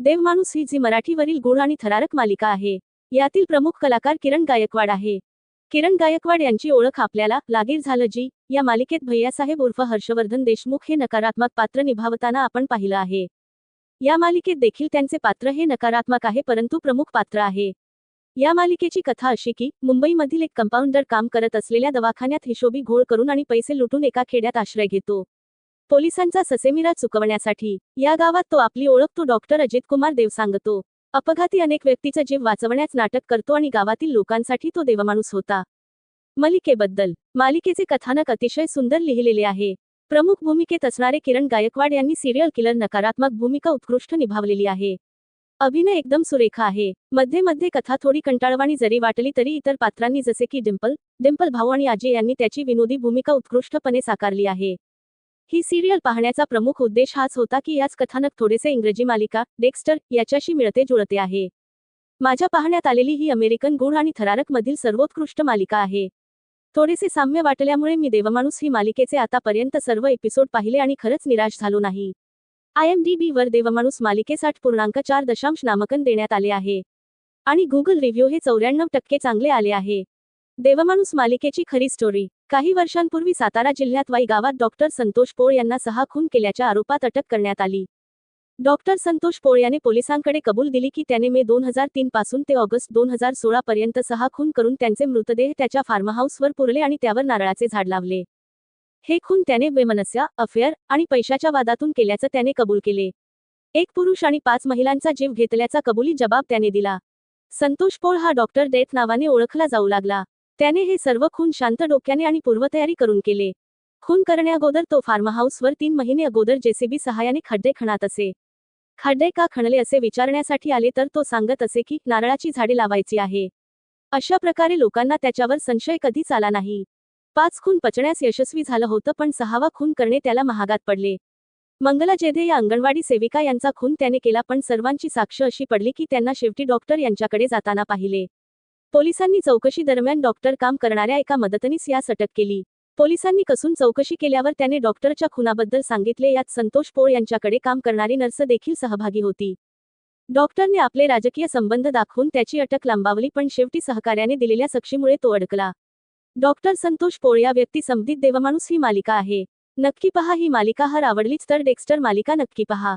देवमाणूस ही जी मराठीवरील गुण आणि थरारक मालिका आहे यातील प्रमुख कलाकार किरण गायकवाड आहे. किरण गायकवाड यांची ओळख आपल्याला लागीर झालं जी या मालिकेत भैयासाहेब उर्फ हर्षवर्धन देशमुख हे नकारात्मक पात्र निभावताना आपण पाहिलं आहे. या मालिकेत देखील त्यांचे पात्र हे नकारात्मक आहे परंतु प्रमुख पात्र आहे. या मालिकेची कथा अशी की मुंबईमधील एक कंपाऊंडर काम करत असलेल्या दवाखान्यात हिशोबी घोळ करून आणि पैसे लुटून एका खेड्यात आश्रय घेतो. पोलिसांचा ससेमिरा चुकवण्यासाठी या गावात तो आपली ओळख तो डॉक्टर अजित कुमार देव सांगतो. अपघाती अनेक व्यक्तीचा जीव वाचवण्यास नाटक करतो आणि गावातील लोकांसाठी तो देवमाणूस होता. मलिकेबद्दल. मालिकेचे कथानक अतिशय सुंदर लिहिलेले आहे. प्रमुख भूमिकेत असणारे किरण गायकवाड यांनी सिरियल किलर नकारात्मक भूमिका उत्कृष्ट निभावलेली आहे. अभिनय एकदम सुरेख आहे. मध्ये मध्ये कथा थोडी कंटाळवाणी जरी वाटली तरी इतर पात्रांनी जसे की डिंपल डिंपल भाऊ आणि अजय यांनी त्याची विनोदी भूमिका उत्कृष्टपणे साकारली आहे. ही सिरियल पाहण्याचा प्रमुख उद्देश हाच होता की याच कथानक थोडेसे इंग्रजी मालिका डेक्स्टर याच्याशी मिळते जुळते आहे. माझ्या पाहण्यात आलेली ही अमेरिकन गुण आणि थरारक मधील सर्वोत्कृष्ट मालिका आहे. थोडेसे साम्य वाटल्यामुळे मी देवमाणूस ही मालिकेचे आतापर्यंत सर्व एपिसोड पाहिले आणि खरंच निराश झालो नाही. आय एम डी बी वर देवमाणूस मालिकेस आठ पूर्णांक चार दशांश नामांकन देण्यात आले आहे. आणि गुगल रिव्ह्यू हे चौऱ्याण्णव टक्के चांगले आले आहे. देवमाणूस मालिकेची खरी स्टोरी काही वर्षांपूर्वी सातारा जिल्ह्यात वाई गावात डॉक्टर संतोष पोळ यांना सहा खून केल्याच्या आरोपात अटक करण्यात आली. डॉक्टर संतोष पोळ याने पोलिसांकडे कबूल दिली की त्याने मे दोन हजार तीन पासून ते ऑगस्ट दोन हजार सोळा पर्यंत सहा खून करून त्यांचे मृतदेह त्याच्या फार्महाऊसवर पुरले आणि त्यावर नारळाचे झाड लावले. हे खून त्याने वेमनस्या अफेअर आणि पैशाच्या वादातून केल्याचं त्याने कबूल केले. एक पुरुष आणि पाच महिलांचा जीव घेतल्याचा कबुली जबाब त्याने दिला. संतोष पोळ हा डॉक्टर डेथ नावाने ओळखला जाऊ लागला. त्याने हे सर्व खून शांत डोक्याने आणि पूर्वतयारी करून केले. खून करण्याअगोदर तो फार्महाऊसवर तीन महिने अगोदर जेसीबी सहाय्याने खड्डे खणात असे. खड्डे का खणले असे विचारण्यासाठी आले तर तो सांगत असे की नारळाची झाडे लावायची आहे. अशा प्रकारे लोकांना त्याच्यावर संशय कधीच आला नाही. पाच खून पचण्यास यशस्वी झालं होतं पण सहावा खून करणे त्याला महागात पडले. मंगला जेधे या अंगणवाडी सेविका यांचा खून त्याने केला पण सर्वांची साक्ष अशी पडली की त्यांना शेवटी डॉक्टर यांच्याकडे जाताना पाहिले. पोलिसांनी चौकशी दरम्यान डॉक्टर काम करणाऱ्या एका मदतनीस यास अटक केली. पोलिसांनी कसून चौकशी केल्यावर त्याने डॉक्टरच्या खुनाबद्दल सांगितले यात संतोष पोळ यांच्याकडे काम करणारी नर्स देखील सहभागी होती. डॉक्टरने आपले राजकीय संबंध दाखवून त्याची अटक लांबावली पण शेवटी सहकार्याने दिलेल्या सक्षीमुळे तो अडकला. डॉक्टर संतोष पोळ या व्यक्ती समधित देवमाणूस ही मालिका आहे. नक्की पहा ही मालिका हर आवडलीच तर डेक्स्टर मालिका नक्की पहा.